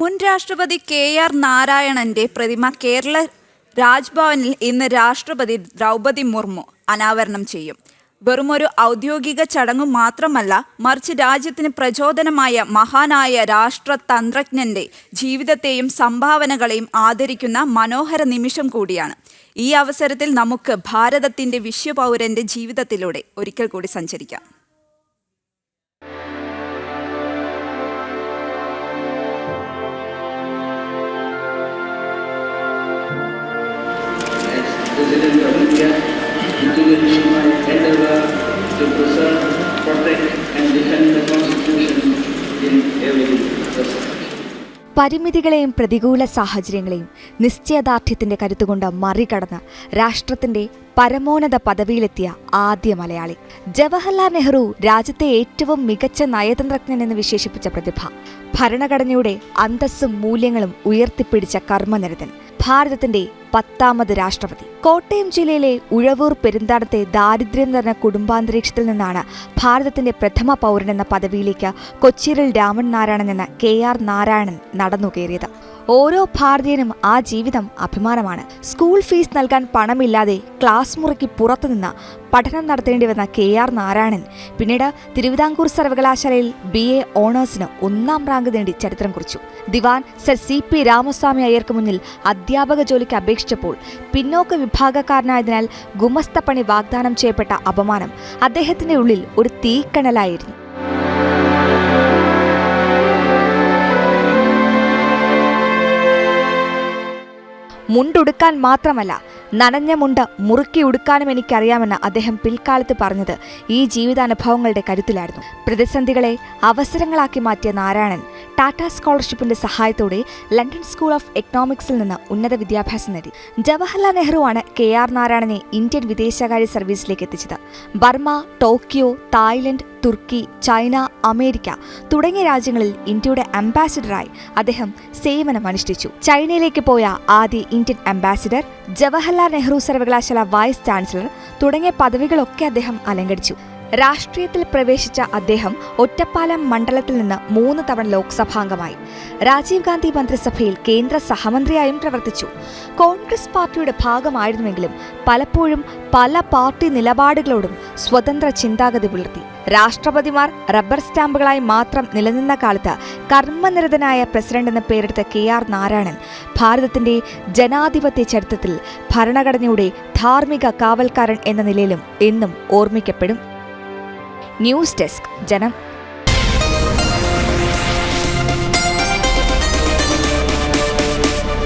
മുൻ രാഷ്ട്രപതി K R നാരായണന്റെ പ്രതിമ കേരള രാജ്ഭവനിൽ ഇന്ന് രാഷ്ട്രപതി ദ്രൗപതി മുർമു അനാവരണം ചെയ്യും. വെറുമൊരു ഔദ്യോഗിക ചടങ്ങു മാത്രമല്ല മറിച്ച് രാജ്യത്തിന് പ്രചോദനമായ മഹാനായ രാഷ്ട്രതന്ത്രജ്ഞന്റെ ജീവിതത്തെയും സംഭാവനകളെയും ആദരിക്കുന്ന മനോഹര നിമിഷം കൂടിയാണ്. ഈ അവസരത്തിൽ നമുക്ക് ഭാരതത്തിന്റെ വിശ്വപൗരന്റെ ജീവിതത്തിലൂടെ ഒരിക്കൽ കൂടി സഞ്ചരിക്കാം. പരിമിതികളെയും പ്രതികൂല സാഹചര്യങ്ങളെയും നിശ്ചയദാർഢ്യത്തിന്റെ കരുത്തുകൊണ്ട് മറികടന്ന് രാഷ്ട്രത്തിന്റെ പരമോന്നത പദവിയിലെത്തിയ ആദ്യ മലയാളി. ജവഹർലാൽ നെഹ്റു രാജ്യത്തെ ഏറ്റവും മികച്ച നയതന്ത്രജ്ഞൻ എന്ന് വിശേഷിപ്പിച്ച പ്രതിഭ. ഭരണഘടനയുടെ അന്തസ്സും മൂല്യങ്ങളും ഉയർത്തിപ്പിടിച്ച കർമ്മനിരതൻ. ഭാരതത്തിന്റെ പത്താമത് രാഷ്ട്രപതി. കോട്ടയം ജില്ലയിലെ ഉഴവൂർ പെരുന്താടത്തെ ദാരിദ്ര്യം നിറഞ്ഞ കുടുംബാന്തരീക്ഷത്തിൽ നിന്നാണ് ഭാരതത്തിന്റെ പ്രഥമ പൗരൻ എന്ന പദവിയിലേക്ക് കൊച്ചിയിൽ രാമൻ നാരായണൻ എന്ന കെ ആർ നാരായണൻ നടന്നു കയറിയത് ഓരോ ഭാരതീയനും ആ ജീവിതം അഭിമാനമാണ്. സ്കൂൾ ഫീസ് നൽകാൻ പണമില്ലാതെ ക്ലാസ് മുറിക്ക് പുറത്തുനിന്ന് പഠനം നടത്തേണ്ടി വന്ന കെ ആർ നാരായണൻ പിന്നീട് തിരുവിതാംകൂർ സർവകലാശാലയിൽ ബി എ ഓണേഴ്സിന് ഒന്നാം റാങ്ക് നേടി ചരിത്രം കുറിച്ചു. Diwan sir C P Ramaswamy അയ്യർക്ക് മുന്നിൽ അധ്യാപക ജോലിക്ക് അപേക്ഷിച്ചപ്പോൾ പിന്നോക്ക വിഭാഗക്കാരനായതിനാൽ പണി വാഗ്ദാനം ചെയ്യപ്പെട്ട അപമാനം അദ്ദേഹത്തിന്റെ ഉള്ളിൽ ഒരു തീക്കണലായിരുന്നു. മുണ്ടുടുക്കാൻ മാത്രമല്ല നനഞ്ഞ മുണ്ട് മുറുക്കി ഉടുക്കാനും എനിക്കറിയാമെന്ന് അദ്ദേഹം പിൽക്കാലത്ത് പറഞ്ഞത് ഈ ജീവിതാനുഭവങ്ങളുടെ കരുത്തിലായിരുന്നു. പ്രതിസന്ധികളെ അവസരങ്ങളാക്കി മാറ്റിയ നാരായണൻ ടാറ്റ സ്കോളർഷിപ്പിന്റെ സഹായത്തോടെ ലണ്ടൻ സ്കൂൾ ഓഫ് എക്കണോമിക്സിൽ നിന്ന് ഉന്നത വിദ്യാഭ്യാസം നേടി. ജവഹർലാൽ നെഹ്റുവാണ് കെ ആർ നാരായണനെ ഇന്ത്യൻ വിദേശകാര്യ സർവീസിലേക്ക് എത്തിച്ചത്. ബർമ ടോക്കിയോ തായ്ലൻഡ് തുർക്കി ചൈന അമേരിക്ക തുടങ്ങിയ രാജ്യങ്ങളിൽ ഇന്ത്യയുടെ അംബാസിഡറായി അദ്ദേഹം സേവനമനുഷ്ഠിച്ചു. ചൈനയിലേക്ക് പോയ ആദ്യ ഇന്ത്യൻ അംബാസിഡർ ജവഹർലാൽ നെഹ്റു സർവകലാശാല വൈസ് ചാൻസലർ തുടങ്ങിയ പദവികളൊക്കെ അദ്ദേഹം അലങ്കരിച്ചു. രാഷ്ട്രീയത്തിൽ പ്രവേശിച്ച അദ്ദേഹം ഒറ്റപ്പാലം മണ്ഡലത്തിൽ നിന്ന് മൂന്ന് തവണ ലോക്സഭാംഗമായി. രാജീവ് ഗാന്ധി മന്ത്രിസഭയിൽ കേന്ദ്ര സഹമന്ത്രിയായും പ്രവർത്തിച്ചു. കോൺഗ്രസ് പാർട്ടിയുടെ ഭാഗമായിരുന്നുവെങ്കിലും പലപ്പോഴും പല പാർട്ടി നിലപാടുകളോടും സ്വതന്ത്ര ചിന്താഗതി പുലർത്തി. രാഷ്ട്രപതിമാർ റബ്ബർ സ്റ്റാമ്പുകളായി മാത്രം നിലനിന്ന കാലത്ത് കർമ്മനിരതനായ പ്രസിഡന്റ് എന്ന പേരെടുത്ത കെ ആർ നാരായണൻ ഭാരതത്തിന്റെ ജനാധിപത്യ ചരിത്രത്തിൽ ഭരണഘടനയുടെ ധാർമ്മിക കാവൽക്കാരൻ എന്ന നിലയിലും എന്നും ഓർമ്മിക്കപ്പെടും. News desk. ജനം